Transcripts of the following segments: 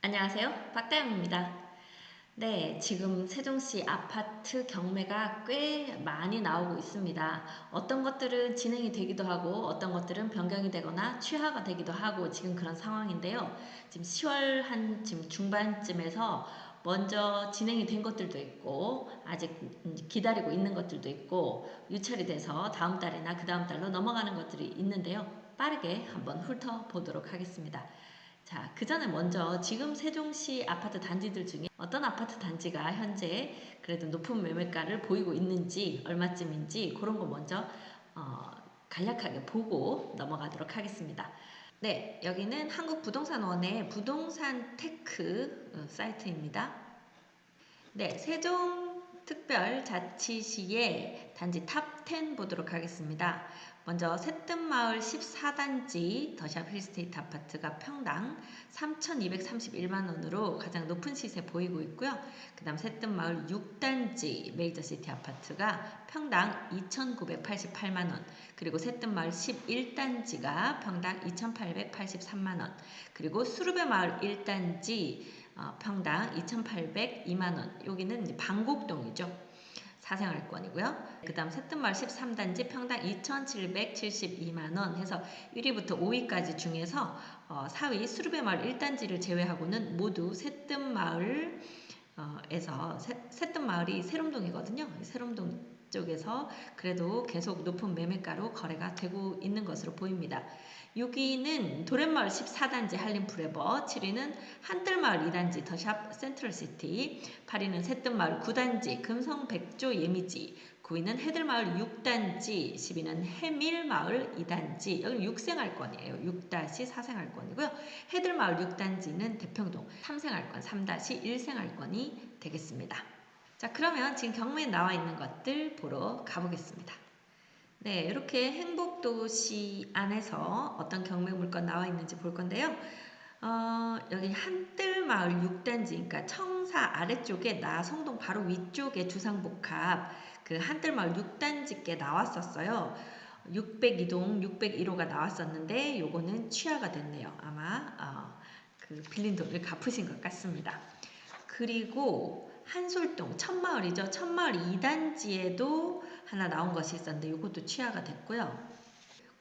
안녕하세요. 박다영입니다. 네, 지금 세종시 아파트 경매가 꽤 많이 나오고 있습니다. 어떤 것들은 진행이 되기도 하고 어떤 것들은 변경이 되거나 취하가 되기도 하고 지금 그런 상황인데요. 지금 10월 한 지금 중반쯤에서 먼저 진행이 된 것들도 있고 아직 기다리고 있는 것들도 있고 유찰이 돼서 다음 달이나 그 다음 달로 넘어가는 것들이 있는데요. 빠르게 한번 훑어보도록 하겠습니다. 자, 그 전에 먼저 지금 세종시 아파트 단지들 중에 어떤 아파트 단지가 현재 그래도 높은 매매가를 보이고 있는지 얼마쯤인지 그런 거 먼저 어, 간략하게 보고 넘어가도록 하겠습니다. 네, 여기는 한국부동산원의 부동산 테크 어, 사이트입니다. 네, 세종 특별자치시의 단지 탑 10 보도록 하겠습니다. 먼저 새뜸마을 14단지 더샵 힐스테이트 아파트가 평당 3,231만 원으로 가장 높은 시세 보이고 있고요. 그 다음 새뜸마을 6단지 메이저시티 아파트가 평당 2,988만 원 그리고 새뜸마을 11단지가 평당 2,883만 원 그리고 수르베 마을 1단지 어, 평당 2,802만 원 여기는 방곡동이죠. 사생활권이고요. 그 다음 새뜸마을 13단지 평당 2,772만원 해서 1위부터 5위까지 중에서 어, 4위 수르베 마을 1단지를 제외하고는 모두 새뜸마을 어, 에서 새뜸마을이 세롬동이거든요. 세롬동 쪽에서 그래도 계속 높은 매매가로 거래가 되고 있는 것으로 보입니다. 6위는 도련마을 14단지 한림프레버, 7위는 한뜰마을 2단지 더샵 센트럴시티, 8위는 새뜸마을 9단지 금성 백조 예미지, 9위는 해들마을 6단지, 10위는 해밀마을 2단지, 여기 6생활권이에요. 6-4생활권이고요. 해들마을 6단지는 대평동 3생활권, 3-1생활권이 되겠습니다. 자, 그러면 지금 경매에 나와 있는 것들 보러 가보겠습니다. 네, 이렇게 행복도시 안에서 어떤 경매 물건 나와 있는지 볼 건데요. 어, 여기 한뜰마을 6단지, 그러니까 청사 아래쪽에 나성동 바로 위쪽에 주상복합 그 한뜰마을 6단지께 나왔었어요. 602동 601호가 나왔었는데 요거는 취하가 됐네요. 아마 어, 그 빌린 돈을 갚으신 것 같습니다. 그리고 한솔동 천마을이죠. 천마을 2단지에도 하나 나온 것이 있었는데 이것도 취하가 됐고요.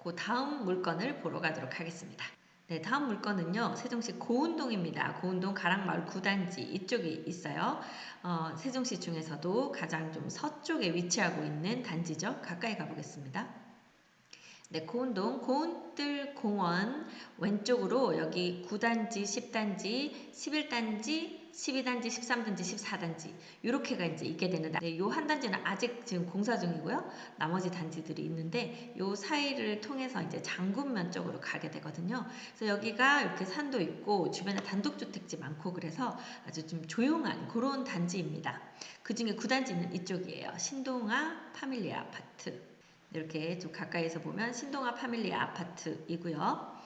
그 다음 물건을 보러 가도록 하겠습니다. 네, 다음 물건은요. 세종시 고운동입니다. 고운동 가락마을 9단지 이쪽에 있어요. 어, 세종시 중에서도 가장 좀 서쪽에 위치하고 있는 단지죠. 가까이 가보겠습니다. 네, 고운동 고운뜰 공원 왼쪽으로 여기 9단지, 10단지, 11단지, 12단지, 13단지, 14단지 이렇게가 이제 있게 되는데 네, 요한 단지는 아직 지금 공사 중이고요. 나머지 단지들이 있는데 요 사이를 통해서 이제 장군면 쪽으로 가게 되거든요. 그래서 여기가 이렇게 산도 있고 주변에 단독주택지 많고 그래서 아주 좀 조용한 그런 단지입니다. 그 중에 9단지는 이쪽이에요. 신동아 파밀리 아파트. 이렇게 좀 가까이서 보면 신동아 파밀리 아파트이고요.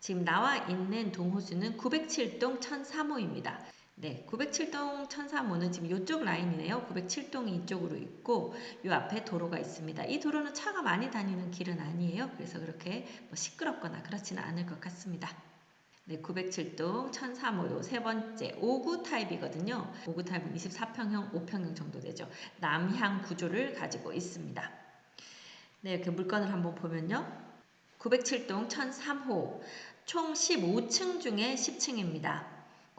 지금 나와 있는 동호수는 907동 1003호입니다. 네, 907동 1003호는 지금 이쪽 라인이네요. 907동이 이쪽으로 있고 이 앞에 도로가 있습니다. 이 도로는 차가 많이 다니는 길은 아니에요. 그래서 그렇게 뭐 시끄럽거나 그렇지는 않을 것 같습니다. 네, 907동 1003호 세 번째 5구 타입이거든요. 5구 타입은 24평형, 5평형 정도 되죠. 남향 구조를 가지고 있습니다. 네, 이렇게 물건을 한번 보면요. 907동 1003호 총 15층 중에 10층입니다.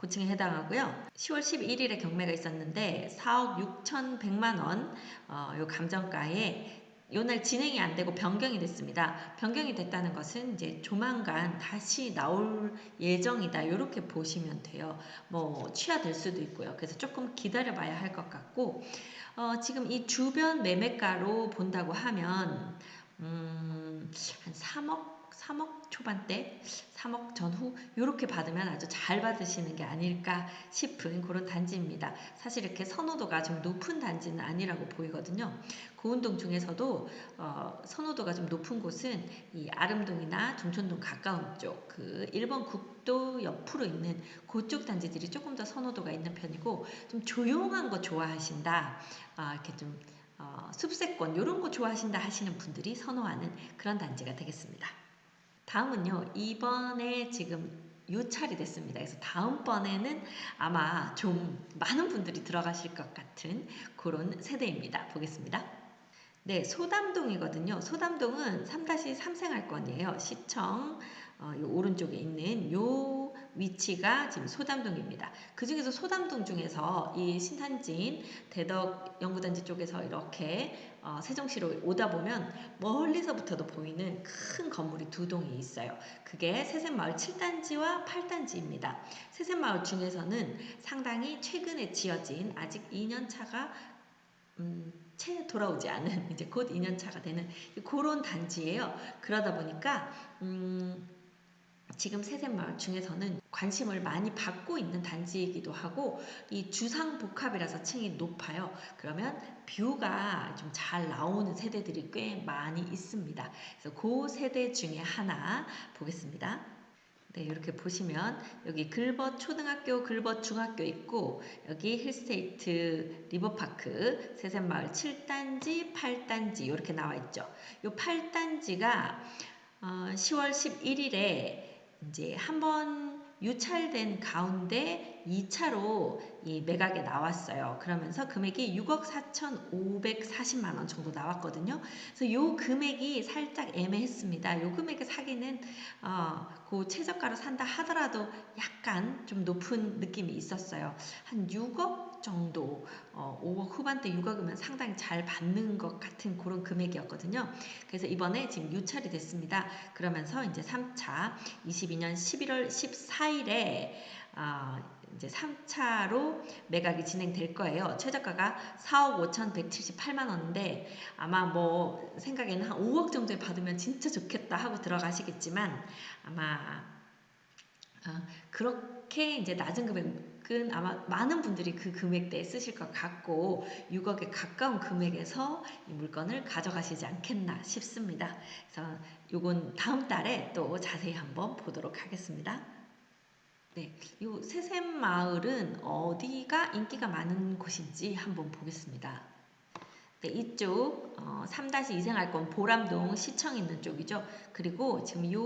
고층에 해당하고요. 10월 11일에 경매가 있었는데 4억 6천100만 원, 어, 요 감정가에 요날 진행이 안 되고 변경이 됐습니다. 변경이 됐다는 것은 이제 조만간 다시 나올 예정이다. 이렇게 보시면 돼요. 뭐 취하될 수도 있고요. 그래서 조금 기다려 봐야 할 것 같고 어, 지금 이 주변 매매가로 본다고 하면 음, 한 3억 3억 초반대, 3억 전후 이렇게 받으면 아주 잘 받으시는 게 아닐까 싶은 그런 단지입니다. 사실 이렇게 선호도가 좀 높은 단지는 아니라고 보이거든요. 고운동 중에서도 어, 선호도가 좀 높은 곳은 이 아름동이나 중촌동 가까운 쪽, 그 1번 국도 옆으로 있는 그쪽 단지들이 조금 더 선호도가 있는 편이고 좀 조용한 거 좋아하신다. 아, 이렇게 좀 어, 숲세권 이런 거 좋아하신다 하시는 분들이 선호하는 그런 단지가 되겠습니다. 다음은요. 이번에 지금 유찰이 됐습니다. 그래서 다음번에는 아마 좀 많은 분들이 들어가실 것 같은 그런 세대입니다. 보겠습니다. 네, 소담동이거든요. 소담동은 3-3 생활권이에요. 시청 어, 요 오른쪽에 있는 요 위치가 지금 소담동입니다. 그 중에서 소담동 중에서 이 신탄진 대덕 연구단지 쪽에서 이렇게 어, 세종시로 오다 보면 멀리서부터도 보이는 큰 건물이 두 동이 있어요. 그게 세샘마을 7단지와 8단지입니다. 세샘마을 중에서는 상당히 최근에 지어진 아직 2년 차가 음, 채 돌아오지 않은 이제 곧 2년 차가 되는 그런 단지예요. 그러다 보니까 음, 지금 세샘마을 중에서는 관심을 많이 받고 있는 단지이기도 하고 이 주상복합이라서 층이 높아요. 그러면 뷰가 좀 잘 나오는 세대들이 꽤 많이 있습니다. 그래서 그 세대 중에 하나 보겠습니다. 네, 이렇게 보시면 여기 글벗 초등학교, 글벗 중학교 있고 여기 힐스테이트 리버파크, 세샘마을 7단지, 8단지 이렇게 나와 있죠. 이 8단지가 어, 10월 11일에 이제 한 번 유찰된 가운데 2차로 이 매각에 나왔어요. 그러면서 금액이 6억 4,540만 원 정도 나왔거든요. 그래서 요 금액이 살짝 애매했습니다. 요 금액에 사기는 어, 그 최저가로 산다 하더라도 약간 좀 높은 느낌이 있었어요. 한 6억 정도, 어, 5억 후반대 6억이면 상당히 잘 받는 것 같은 그런 금액이었거든요. 그래서 이번에 지금 유찰이 됐습니다. 그러면서 이제 3차 22년 11월 14일에 어, 이제 3차로 매각이 진행될 거예요. 최저가가 4억 5,178만 원인데 아마 뭐 생각에는 한 5억 정도에 받으면 진짜 좋겠다 하고 들어가시겠지만 아마 어, 그렇게 이제 낮은 금액 은 아마 많은 분들이 그 금액대에 쓰실 것 같고 6억에 가까운 금액에서 이 물건을 가져가시지 않겠나 싶습니다. 그래서 요건 다음 달에 또 자세히 한번 보도록 하겠습니다. 네, 요 세샘 마을은 어디가 인기가 많은 곳인지 한번 보겠습니다. 네, 이쪽 어, 3-2 생활권 보람동 시청 있는 쪽이죠. 그리고 지금 요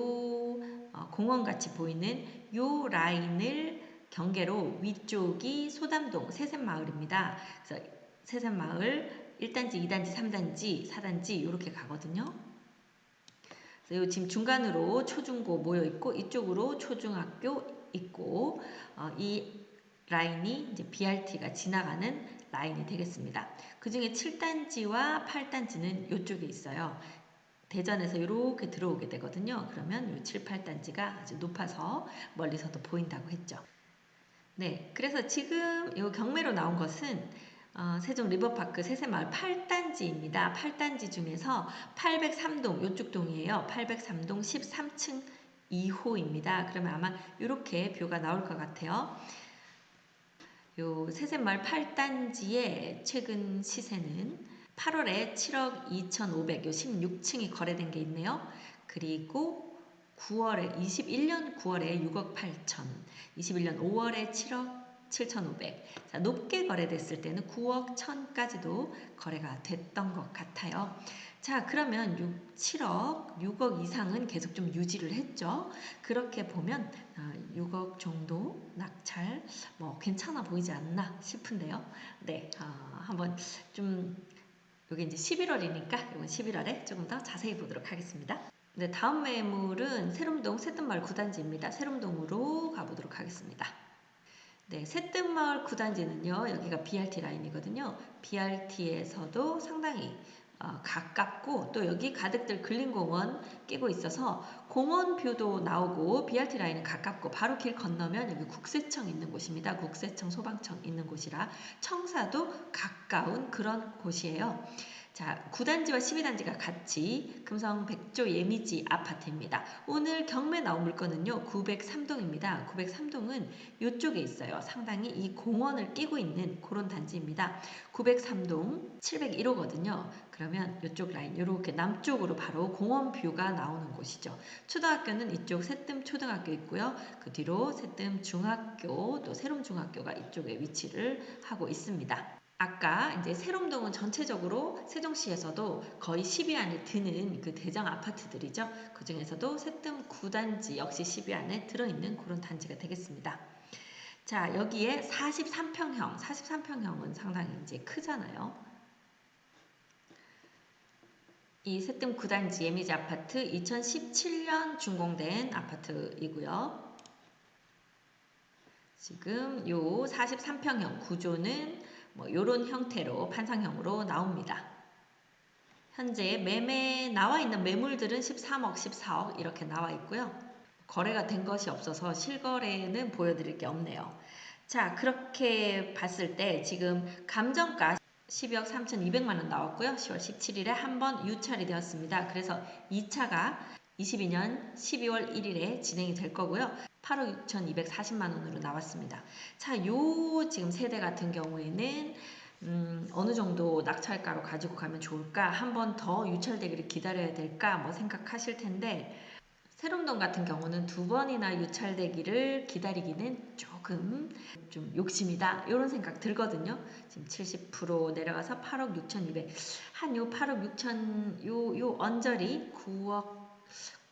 어, 공원 같이 보이는 요 라인을 경계로 위쪽이 소담동 세샘 마을입니다. 그래서 세샘 마을 1단지, 2단지, 3단지, 4단지 이렇게 가거든요. 그래서 요 지금 중간으로 초중고 모여 있고 이쪽으로 초중학교 있고 어, 이 라인이 이제 BRT가 지나가는 라인이 되겠습니다. 그 중에 7단지와 8단지는 이쪽에 있어요. 대전에서 이렇게 들어오게 되거든요. 그러면 이 7, 8단지가 아주 높아서 멀리서도 보인다고 했죠. 네, 그래서 지금 이 경매로 나온 것은 어, 세종 리버파크 세세마을 8단지입니다. 8단지 중에서 803동, 이쪽 동이에요. 803동 13층 2호입니다. 그러면 아마 이렇게 뷰가 나올 것 같아요. 요 세샘마을 8단지의 최근 시세는 8월에 7억 2,500, 요 16층이 거래된 게 있네요. 그리고 9월에 21년 9월에 6억 8천, 21년 5월에 7억 7,500. 자, 높게 거래됐을 때는 9억 1,000까지도 거래가 됐던 것 같아요. 자, 그러면 6, 7억, 6억 이상은 계속 좀 유지를 했죠. 그렇게 보면 6억 어, 정도 낙찰 뭐 괜찮아 보이지 않나 싶은데요. 네, 어, 한번 좀 여기 이제 11월이니까 이건 11월에 조금 더 자세히 보도록 하겠습니다. 네, 다음 매물은 세름동 새뜸마을 9단지입니다. 세름동으로 가보도록 하겠습니다. 네, 새뜸마을 9단지는요, 여기가 BRT 라인이거든요. BRT에서도 상당히 어, 가깝고 또 여기 가득들 근린공원 끼고 있어서 공원 뷰도 나오고 BRT 라인은 가깝고 바로 길 건너면 여기 국세청 있는 곳입니다. 국세청 소방청 있는 곳이라 청사도 가까운 그런 곳이에요. 자, 9단지와 12단지가 같이 금성 백조 예미지 아파트입니다. 오늘 경매 나온 물건은요. 903동입니다. 903동은 이쪽에 있어요. 상당히 이 공원을 끼고 있는 그런 단지입니다. 903동 701호거든요. 그러면 이쪽 라인 이렇게 남쪽으로 바로 공원 뷰가 나오는 곳이죠. 초등학교는 이쪽 새뜸 초등학교 있고요. 그 뒤로 새뜸 중학교 또 새롬 중학교가 이쪽에 위치를 하고 있습니다. 아까 이제 세롬동은 전체적으로 세종시에서도 거의 10위 안에 드는 그 대장 아파트들이죠. 그 중에서도 새뜸 9단지 역시 10위 안에 들어있는 그런 단지가 되겠습니다. 자, 여기에 43평형, 43평형은 상당히 이제 크잖아요. 이 새뜸 9단지 예미지 아파트 2017년 준공된 아파트이고요. 지금 요 43평형 구조는 뭐 이런 형태로 판상형으로 나옵니다. 현재 매매 나와 있는 매물들은 13억, 14억 이렇게 나와 있고요. 거래가 된 것이 없어서 실거래는 보여드릴 게 없네요. 자, 그렇게 봤을 때 지금 감정가 12억 3,200만 원 나왔고요. 10월 17일에 한 번 유찰이 되었습니다. 그래서 2차가 22년 12월 1일에 진행이 될 거고요. 8억 6,240만 원으로 나왔습니다. 자, 요 지금 세대 같은 경우에는 음, 어느 정도 낙찰가로 가지고 가면 좋을까? 한 번 더 유찰되기를 기다려야 될까? 뭐 생각하실 텐데 세롬동 같은 경우는 두 번이나 유찰되기를 기다리기는 조금 좀 욕심이다 이런 생각 들거든요. 지금 70% 내려가서 8억 6,200 한 요 8억 6천 요요 언저리 9억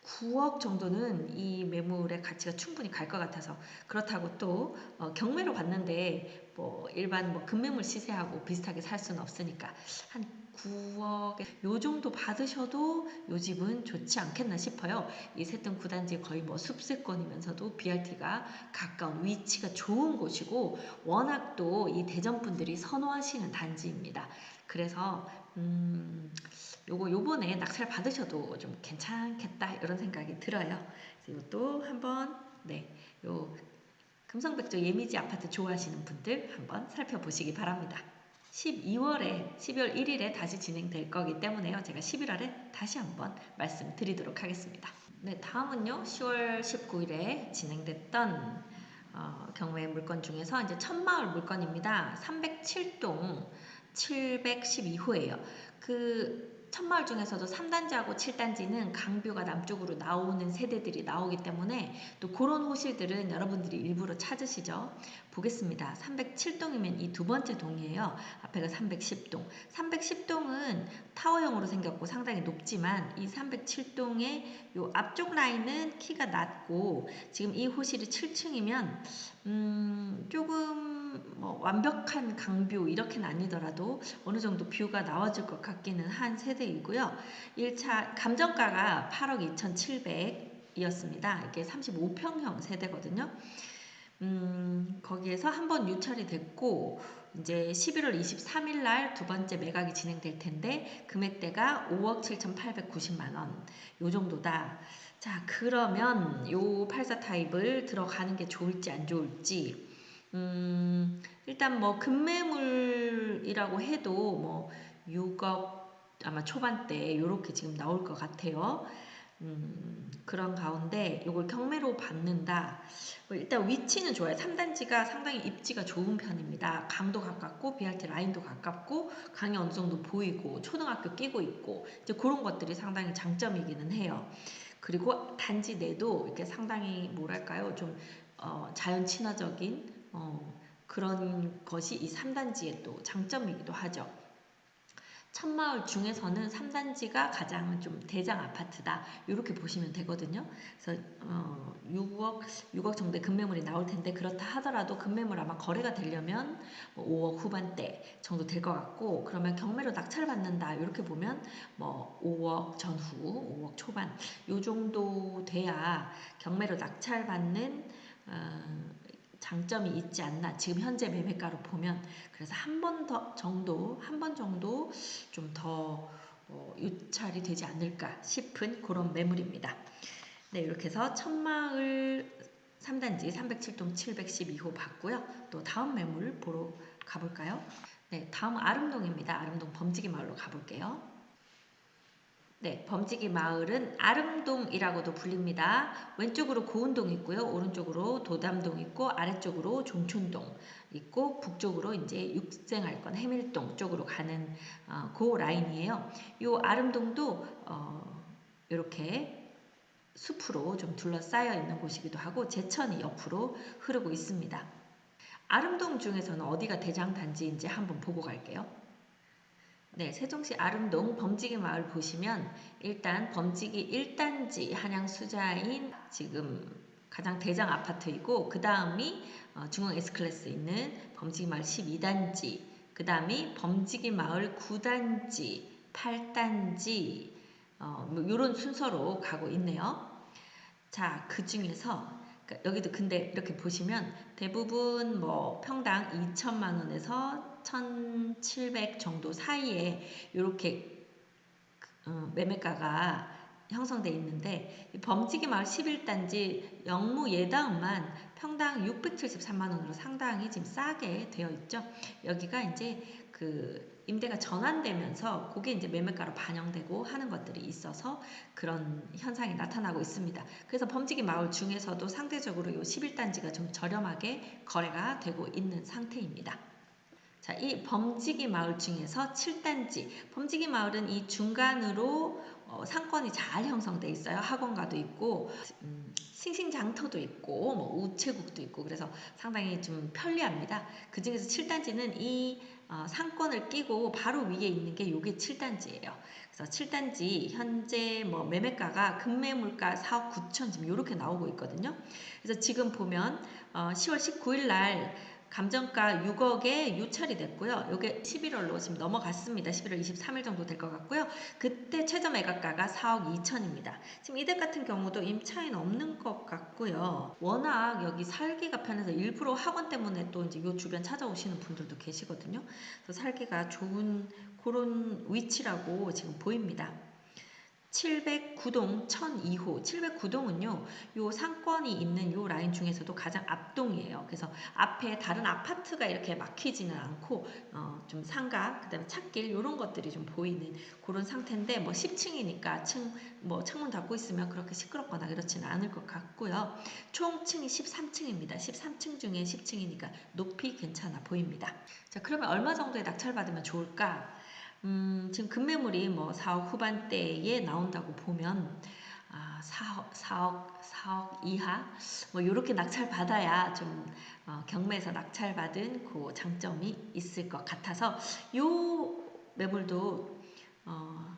9억 정도는 이 매물의 가치가 충분히 갈 것 같아서 그렇다고 또 어, 경매로 봤는데 뭐 일반 뭐 금매물 시세하고 비슷하게 살 수는 없으니까 한 9억에 요 정도 받으셔도 요 집은 좋지 않겠나 싶어요. 이 세등 구단지 거의 뭐 숲세권이면서도 BRT가 가까운 위치가 좋은 곳이고 워낙 또 이 대전 분들이 선호하시는 단지입니다. 그래서 음 요거 요번에 낙찰 받으셔도 좀 괜찮겠다 이런 생각이 들어요. 그래서 이것도 한번 네, 요 금성백조 예미지 아파트 좋아하시는 분들 한번 살펴보시기 바랍니다. 12월에 12월 1일에 다시 진행될 거기 때문에요. 제가 11월에 다시 한번 말씀드리도록 하겠습니다. 네, 다음은요. 10월 19일에 진행됐던 어, 경매 물건 중에서 이제 천마을 물건입니다. 307동 712호예요. 그 천마을 중에서도 3단지하고 7단지는 강뷰가 남쪽으로 나오는 세대들이 나오기 때문에 또 그런 호실들은 여러분들이 일부러 찾으시죠. 보겠습니다. 307동이면 이 두 번째 동이에요. 앞에가 310동. 310동은 타워형으로 생겼고 상당히 높지만 이 307동의 요 앞쪽 라인은 키가 낮고 지금 이 호실이 7층이면 음 조금 뭐 완벽한 강뷰 이렇게는 아니더라도 어느 정도 뷰가 나와줄 것 같기는 한 세대이고요. 1차 감정가가 8억 2,700이었습니다. 이게 35평형 세대거든요. 음, 거기에서 한 번 유찰이 됐고 이제 11월 23일 날 두 번째 매각이 진행될 텐데 금액대가 5억 7,890만 원. 요 정도다. 자, 그러면 요 84 타입을 들어가는 게 좋을지 안 좋을지 음, 일단 뭐 금매물이라고 해도 뭐 6억 아마 초반대 이렇게 지금 나올 것 같아요. 음, 그런 가운데 이걸 경매로 받는다. 뭐 일단 위치는 좋아요. 3단지가 상당히 입지가 좋은 편입니다. 강도 가깝고 BRT 라인도 가깝고 강이 어느 정도 보이고 초등학교 끼고 있고 이제 그런 것들이 상당히 장점이기는 해요. 그리고 단지 내도 이렇게 상당히 뭐랄까요 좀 어, 자연 친화적인 어, 그런 것이 이 3단지의 또 장점이기도 하죠. 천마을 중에서는 3단지가 가장 좀 대장 아파트다. 이렇게 보시면 되거든요. 그래서 어, 6억 6억 정도의 금매물이 나올 텐데 그렇다 하더라도 금매물 아마 거래가 되려면 뭐 5억 후반대 정도 될 것 같고 그러면 경매로 낙찰 받는다. 이렇게 보면 뭐 5억 전후, 5억 초반 요 정도 돼야 경매로 낙찰 받는 어, 장점이 있지 않나 지금 현재 매매가로 보면 그래서 한 번 더 정도 한 번 정도 좀더 어, 유찰이 되지 않을까 싶은 그런 매물입니다. 네 이렇게 해서 천마을 3단지 307동 712호 봤고요. 또 다음 매물 보러 가볼까요? 네 다음 아름동입니다. 아름동 범지기 마을로 가볼게요. 네, 범지기 마을은 아름동이라고도 불립니다. 왼쪽으로 고운동 있고요. 오른쪽으로 도담동 있고 아래쪽으로 종촌동 있고 북쪽으로 이제 육생할건 해밀동 쪽으로 가는 어, 그 라인이에요. 이 아름동도 어, 이렇게 숲으로 좀 둘러싸여 있는 곳이기도 하고 제천이 옆으로 흐르고 있습니다. 아름동 중에서는 어디가 대장 단지인지 한번 보고 갈게요. 네, 세종시 아름동 범지기 마을 보시면 일단 범지기 1단지 한양 수자인 지금 가장 대장 아파트이고 그 다음이 어, 중앙 S클래스 있는 범지기 마을 12단지 그 다음이 범지기 마을 9단지 8단지 어, 뭐 이런 순서로 가고 있네요. 자, 그 중에서 그러니까 여기도 근데 이렇게 보시면 대부분 뭐 평당 2천만 원에서 1,700 정도 사이에 이렇게 어, 매매가가 형성돼 있는데 범지기 마을 11단지 영무 예다음만 평당 673만 원으로 상당히 지금 싸게 되어 있죠. 여기가 이제 그 임대가 전환되면서 그게 이제 매매가로 반영되고 하는 것들이 있어서 그런 현상이 나타나고 있습니다. 그래서 범지기 마을 중에서도 상대적으로 이 11단지가 좀 저렴하게 거래가 되고 있는 상태입니다. 자, 이 범지기 마을 중에서 7단지. 범지기 마을은 이 중간으로 어, 상권이 잘 형성돼 있어요. 학원가도 있고, 음, 싱싱장터도 있고, 뭐 우체국도 있고, 그래서 상당히 좀 편리합니다. 그 중에서 7단지는 이 어, 상권을 끼고 바로 위에 있는 게 요게 7단지예요. 그래서 7단지 현재 뭐 매매가가 금매물가 4억 9천 지금 이렇게 나오고 있거든요. 그래서 지금 보면 어, 10월 19일 날 감정가 6억에 유찰이 됐고요. 이게 11월로 지금 넘어갔습니다. 11월 23일 정도 될 것 같고요. 그때 최저 매각가가 4억 2천입니다. 지금 이댁 같은 경우도 임차인 없는 것 같고요. 워낙 여기 살기가 편해서 일부러 학원 때문에 또 이제 요 주변 찾아오시는 분들도 계시거든요. 그래서 살기가 좋은 그런 위치라고 지금 보입니다. 709동 1002호. 709동은요 요 상권이 있는 요 라인 중에서도 가장 앞동이에요. 그래서 앞에 다른 아파트가 이렇게 막히지는 않고 어, 좀 상가 그 다음에 찻길 이런 것들이 좀 보이는 그런 상태인데 뭐 10층이니까 층 뭐 창문 닫고 있으면 그렇게 시끄럽거나 그렇지는 않을 것 같고요. 총 층이 13층입니다. 13층 중에 10층이니까 높이 괜찮아 보입니다. 자 그러면 얼마 정도에 낙찰 받으면 좋을까 음, 지금 급매물이 뭐 4억 후반대에 나온다고 보면 아, 4억, 4억, 4억 이하 뭐 이렇게 낙찰 받아야 좀 어, 경매에서 낙찰 받은 그 장점이 있을 것 같아서 요 매물도 어,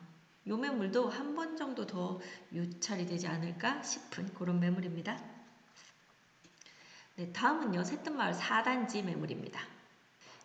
요 매물도 한 번 정도 더 유찰이 되지 않을까 싶은 그런 매물입니다. 네, 다음은요 새뜸마을 4단지 매물입니다.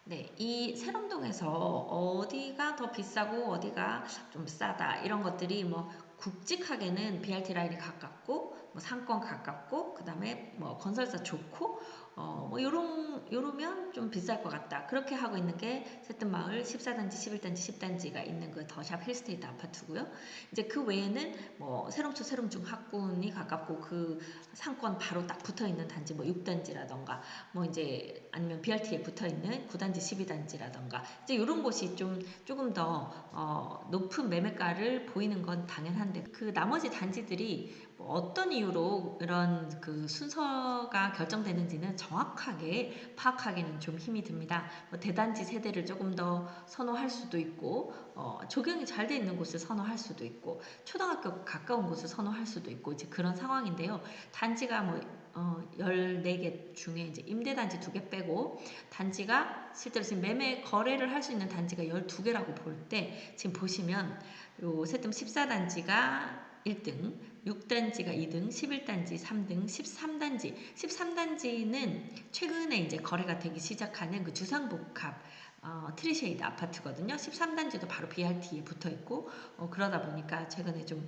네, 이 세롬동에서 어디가 더 비싸고 어디가 좀 싸다 이런 것들이 뭐 굵직하게는 BRT 라인이 가깝고 뭐 상권 가깝고 그 다음에 뭐 건설사 좋고 어 뭐 요런 요러면 좀 비쌀 것 같다. 그렇게 하고 있는 게 세뜬마을 14단지, 11단지, 10단지가 있는 그 더샵 힐스테이트 아파트고요. 이제 그 외에는 뭐 세롬초 세롬중 학군이 가깝고 그 상권 바로 딱 붙어 있는 단지 뭐 6단지라던가 뭐 이제 아니면 BRT에 붙어 있는 9단지, 12단지라던가 이제 이런 곳이 좀 조금 더 어, 높은 매매가를 보이는 건 당연한데 그 나머지 단지들이 뭐 어떤 이유로 이런 그 순서가 결정되는지는 정확하게 파악하기는 좀 힘이 듭니다. 뭐 대단지 세대를 조금 더 선호할 수도 있고 어, 조경이 잘 돼 있는 곳을 선호할 수도 있고 초등학교 가까운 곳을 선호할 수도 있고 이제 그런 상황인데요. 단지가 뭐 어, 14개 중에 이제 임대단지 2개 빼고 단지가 실제로 지금 매매 거래를 할 수 있는 단지가 12개라고 볼 때 지금 보시면 요 세뜸 14단지가 1등, 6단지가 2등, 11단지 3등, 13단지. 13단지는 최근에 이제 거래가 되기 시작하는 그 주상복합 어, 트리쉐이드 아파트거든요. 13단지도 바로 BRT에 붙어 있고 어, 그러다 보니까 최근에 좀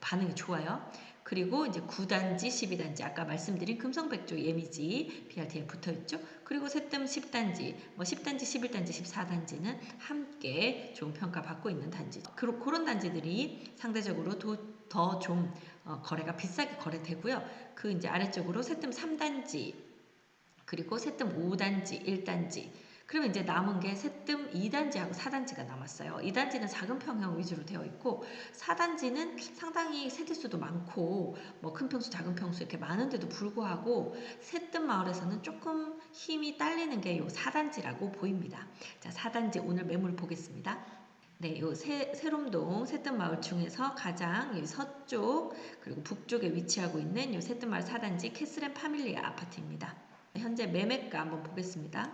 반응이 좋아요. 그리고 이제 9단지, 12단지 아까 말씀드린 금성백조 예미지 BRT에 붙어 있죠. 그리고 새뜸 10단지, 뭐 10단지, 11단지, 14단지는 함께 좋은 평가 받고 있는 단지. 그런 그런 단지들이 상대적으로 더좀 어, 거래가 비싸게 거래되고요. 그 이제 아래쪽으로 새뜸 3단지, 그리고 새뜸 5단지, 1단지, 그러면 이제 남은 게 세뜸 2단지하고 4단지가 남았어요. 2단지는 작은 평형 위주로 되어 있고 4단지는 상당히 세대수도 많고 뭐 큰 평수, 작은 평수 이렇게 많은데도 불구하고 세뜸 마을에서는 조금 힘이 딸리는 게 요 4단지라고 보입니다. 자, 4단지 오늘 매물 보겠습니다. 네, 요 세, 세롬동 세뜸마을 중에서 가장 서쪽 그리고 북쪽에 위치하고 있는 요 세뜸마을 4단지 캐스렌 파밀리아 아파트입니다. 현재 매매가 한번 보겠습니다.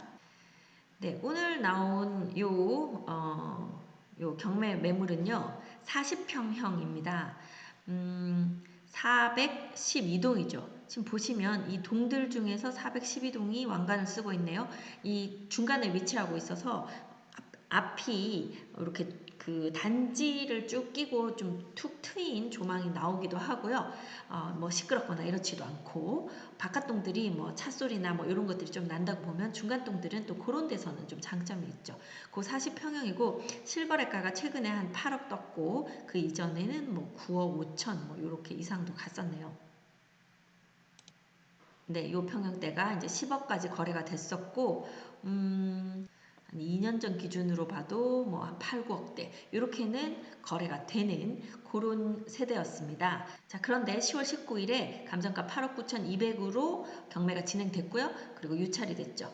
네, 오늘 나온 요, 어, 요 경매 매물은요, 40평형입니다. 음, 412동이죠. 지금 보시면 이 동들 중에서 412동이 왕관을 쓰고 있네요. 이 중간에 위치하고 있어서 앞, 앞이 이렇게 그 단지를 쭉 끼고 좀 툭 트인 조망이 나오기도 하고요. 어, 뭐 시끄럽거나 이렇지도 않고 바깥 동들이 뭐 찻소리나 뭐 이런 것들이 좀 난다고 보면 중간 동들은 또 그런 데서는 좀 장점이 있죠. 그 40평형이고 실거래가가 최근에 한 8억 떴고 그 이전에는 뭐 9억 5천 뭐 이렇게 이상도 갔었네요. 네, 요 평형대가 이제 10억까지 거래가 됐었고 음, 한 2년 전 기준으로 봐도 뭐 한 8, 9억대 이렇게는 거래가 되는 그런 세대였습니다. 자 그런데 10월 19일에 감정가 8억 9,200으로 경매가 진행됐고요. 그리고 유찰이 됐죠.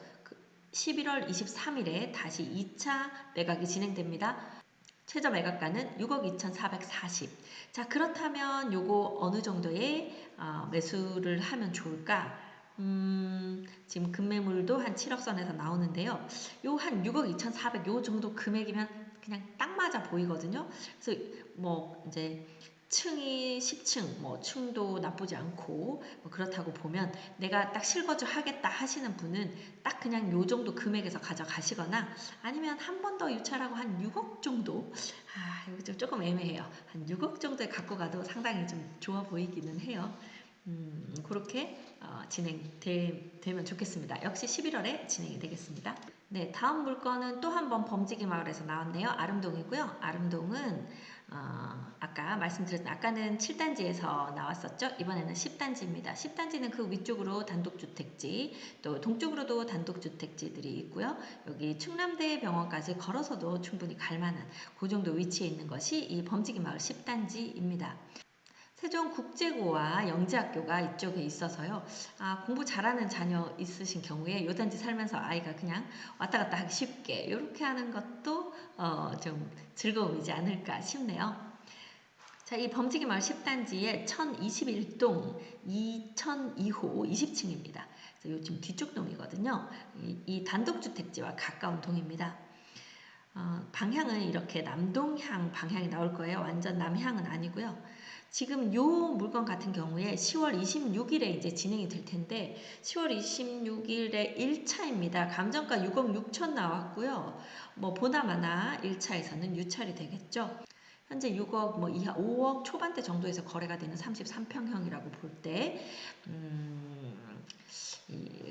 11월 그 23일에 다시 2차 매각이 진행됩니다. 최저 매각가는 6억 2,440. 자 그렇다면 요거 어느 정도의 어, 매수를 하면 좋을까? 음, 지금 금매물도 한 7억 선에서 나오는데요. 요 한 6억 2,400 요 정도 금액이면 그냥 딱 맞아 보이거든요. 그래서 뭐 이제 층이 10층, 뭐 층도 나쁘지 않고 뭐 그렇다고 보면 내가 딱 실거주 하겠다 하시는 분은 딱 그냥 요 정도 금액에서 가져가시거나 아니면 한 번 더 유찰하고 한 6억 정도 아 이거 좀 조금 애매해요. 한 6억 정도에 갖고 가도 상당히 좀 좋아 보이기는 해요. 음, 그렇게 어, 진행되면 좋겠습니다. 역시 11월에 진행이 되겠습니다. 네, 다음 물건은 또 한 번 범지기 마을에서 나왔네요. 아름동이고요. 아름동은 어, 아까 말씀드렸던 아까는 7단지에서 나왔었죠. 이번에는 10단지입니다. 10단지는 그 위쪽으로 단독주택지 또 동쪽으로도 단독주택지들이 있고요. 여기 충남대 병원까지 걸어서도 충분히 갈 만한 그 정도 위치에 있는 것이 이 범지기 마을 10단지입니다. 세종국제고와 영재학교가 이쪽에 있어서요. 아, 공부 잘하는 자녀 있으신 경우에 요 단지 살면서 아이가 그냥 왔다 갔다 하기 쉽게 이렇게 하는 것도 어, 좀 즐거움이지 않을까 싶네요. 자, 이 범지기 마을 10단지에 1021동 2002호 20층입니다. 요즘 뒤쪽 동이거든요. 이, 이 단독주택지와 가까운 동입니다. 어, 방향은 이렇게 남동향 방향이 나올 거예요. 완전 남향은 아니고요. 지금 요 물건 같은 경우에 10월 26일에 이제 진행이 될 텐데 10월 26일에 1차입니다. 감정가 6억 6천 나왔고요. 뭐 보나마나 1차에서는 유찰이 되겠죠. 현재 6억 뭐 이하 5억 초반대 정도에서 거래가 되는 33평형이라고 볼때 음,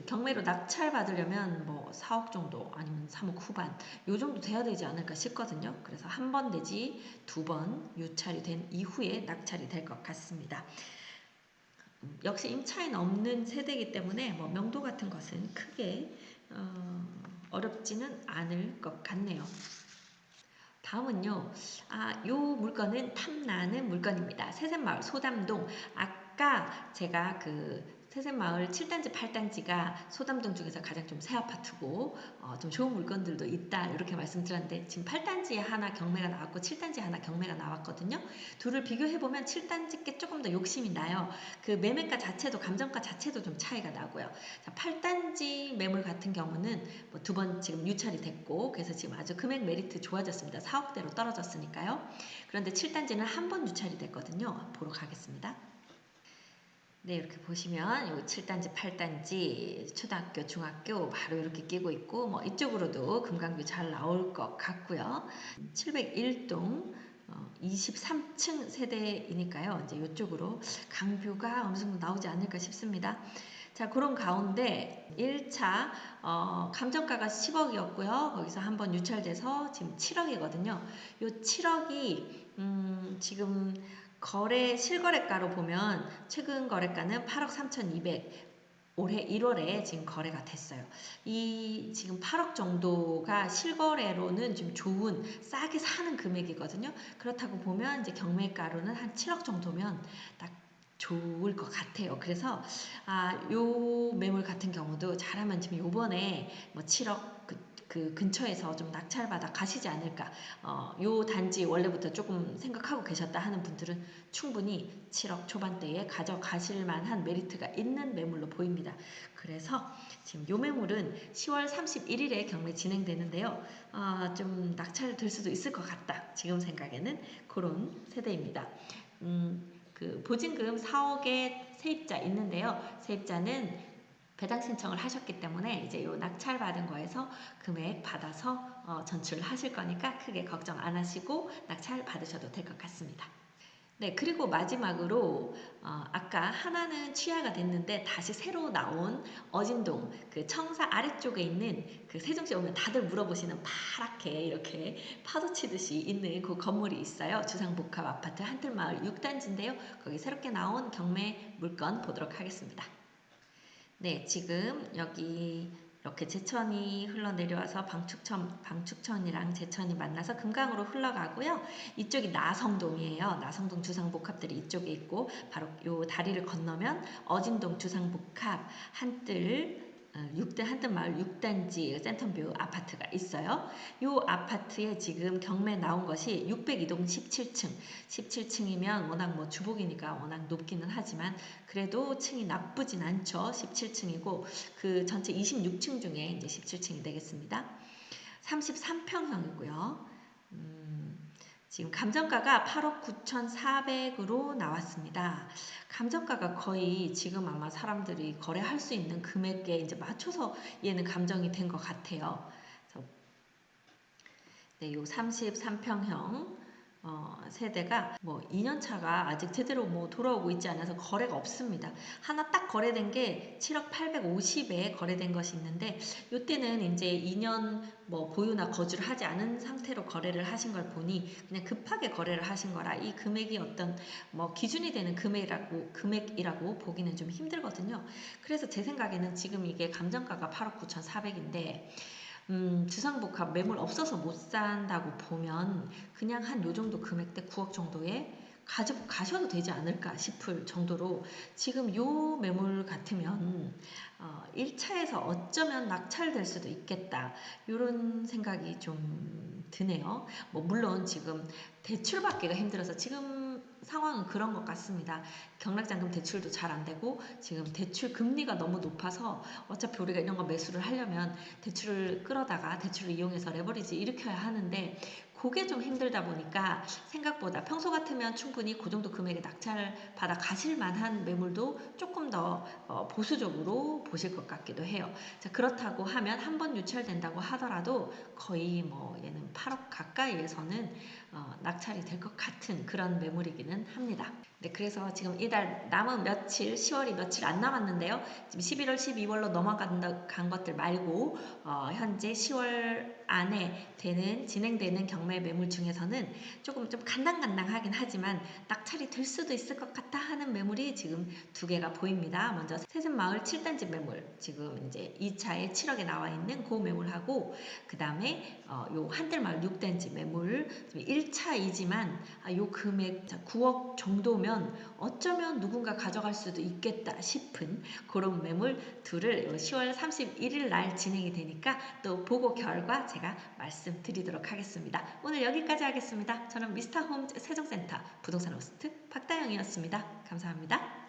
경매로 낙찰 받으려면 뭐 4억 정도 아니면 3억 후반 요 정도 돼야 되지 않을까 싶거든요. 그래서 한 번 내지 두 번 유찰이 된 이후에 낙찰이 될 것 같습니다. 음, 역시 임차인 없는 세대이기 때문에 뭐 명도 같은 것은 크게 어, 어렵지는 않을 것 같네요. 다음은요. 아, 요 물건은 탐나는 물건입니다. 세샘마을 소담동. 아까 제가 그 세샘마을 7단지, 8단지가 소담동 중에서 가장 좀 새 아파트고 어, 좀 좋은 물건들도 있다 이렇게 말씀드렸는데 지금 8단지에 하나 경매가 나왔고 7단지에 하나 경매가 나왔거든요. 둘을 비교해보면 7단지 께 조금 더 욕심이 나요. 그 매매가 자체도 감정가 자체도 좀 차이가 나고요. 자, 8단지 매물 같은 경우는 뭐 두 번 지금 유찰이 됐고 그래서 지금 아주 금액 메리트 좋아졌습니다. 4억대로 떨어졌으니까요. 그런데 7단지는 한 번 유찰이 됐거든요. 보러 가겠습니다. 네, 이렇게 보시면 여기 7단지, 8단지, 초등학교, 중학교 바로 이렇게 끼고 있고 뭐 이쪽으로도 금강뷰 잘 나올 것 같고요. 701동 23층 어, 세대이니까요. 이제 이쪽으로 강뷰가 어느 정도 나오지 않을까 싶습니다. 자, 그런 가운데 1차 어, 감정가가 10억이었고요. 거기서 한번 유찰돼서 지금 7억이거든요. 이 7억이 음, 지금 거래 실거래가로 보면 최근 거래가는 8억 3,200 올해 1월에 지금 거래가 됐어요. 이 지금 8억 정도가 실거래로는 좀 좋은 싸게 사는 금액이거든요. 그렇다고 보면 이제 경매가로는 한 7억 정도면 딱 좋을 것 같아요. 그래서 아, 요 매물 같은 경우도 잘하면 지금 요번에 뭐 7억 그그 근처에서 좀 낙찰받아 가시지 않을까. 어, 요 단지 원래부터 조금 생각하고 계셨다 하는 분들은 충분히 7억 초반대에 가져가실 만한 메리트가 있는 매물로 보입니다. 그래서 지금 요 매물은 10월 31일에 경매 진행되는데요. 어, 좀 낙찰될 수도 있을 것 같다. 지금 생각에는 그런 세대입니다. 음, 그 보증금 4억의 세입자 있는데요. 세입자는 배당 신청을 하셨기 때문에 이제 요 낙찰 받은 거에서 금액 받아서 어, 전출하실 거니까 크게 걱정 안 하시고 낙찰 받으셔도 될 것 같습니다. 네, 그리고 마지막으로 어, 아까 하나는 취하가 됐는데 다시 새로 나온 어진동 그 청사 아래쪽에 있는 그 세종시 오면 다들 물어보시는 파랗게 이렇게 파도 치듯이 있는 그 건물이 있어요. 주상복합 아파트 한틀마을 6단지인데요. 거기 새롭게 나온 경매 물건 보도록 하겠습니다. 네, 지금 여기 이렇게 제천이 흘러내려와서 방축천, 방축천이랑 제천이 만나서 금강으로 흘러가고요. 이쪽이 나성동이에요. 나성동 주상복합들이 이쪽에 있고 바로 요 다리를 건너면 어진동 주상복합 한뜰 6대 한뜰 마을 6단지 센텀뷰 아파트가 있어요. 이 아파트에 지금 경매 나온 것이 602동 17층. 17층이면 워낙 뭐 주복이니까 워낙 높기는 하지만 그래도 층이 나쁘진 않죠. 17층이고 그 전체 26층 중에 이제 17층이 되겠습니다. 33평형이고요. 음, 지금 감정가가 8억 9,400으로 나왔습니다. 감정가가 거의 지금 아마 사람들이 거래할 수 있는 금액에 이제 맞춰서 얘는 감정이 된 것 같아요. 네, 요 33평형 어, 세대가 뭐 2년 차가 아직 제대로 뭐 돌아오고 있지 않아서 거래가 없습니다. 하나 딱 거래된 게 7억 850에 거래된 것이 있는데 이때는 이제 2년 뭐 보유나 거주를 하지 않은 상태로 거래를 하신 걸 보니 그냥 급하게 거래를 하신 거라 이 금액이 어떤 뭐 기준이 되는 금액이라고 금액이라고 보기는 좀 힘들거든요. 그래서 제 생각에는 지금 이게 감정가가 8억 9,400인데 음, 주상복합 매물 없어서 못 산다고 보면 그냥 한 요 정도 금액대 9억 정도에 가지고 가셔도 되지 않을까 싶을 정도로 지금 요 매물 같으면 어, 1차에서 어쩌면 낙찰될 수도 있겠다 이런 생각이 좀 드네요. 뭐 물론 지금 대출 받기가 힘들어서 지금 상황은 그런 것 같습니다. 경락잔금 대출도 잘 안 되고 지금 대출 금리가 너무 높아서 어차피 우리가 이런 거 매수를 하려면 대출을 끌어다가 대출을 이용해서 레버리지 일으켜야 하는데 그게 좀 힘들다 보니까 생각보다 평소 같으면 충분히 그 정도 금액의 낙찰 받아 가실 만한 매물도 조금 더 어, 보수적으로 보실 것 같기도 해요. 자, 그렇다고 하면 한 번 유찰된다고 하더라도 거의 뭐 얘는 8억 가까이에서는 어, 낙찰이 될 것 같은 그런 매물이기는 합니다. 네, 그래서 지금 이달 남은 며칠, 10월이 며칠 안 남았는데요. 지금 11월, 12월로 넘어간 것들 말고 어, 현재 10월 안에 되는 진행되는 경매 매물 중에서는 조금 좀 간당간당하긴 하지만 낙찰이 될 수도 있을 것 같다 하는 매물이 지금 두 개가 보입니다. 먼저 세진마을 7단지 매물 지금 이제 2차에 7억에 나와 있는 그 매물하고 그 다음에 어, 요 한들마을 6단지 매물 1 차이지만 아, 요 금액 9억 정도면 어쩌면 누군가 가져갈 수도 있겠다 싶은 그런 매물 둘을 10월 31일 날 진행이 되니까 또 보고 결과 제가 말씀드리도록 하겠습니다. 오늘 여기까지 하겠습니다. 저는 미스터홈 세종센터 부동산 호스트 박다영이었습니다. 감사합니다.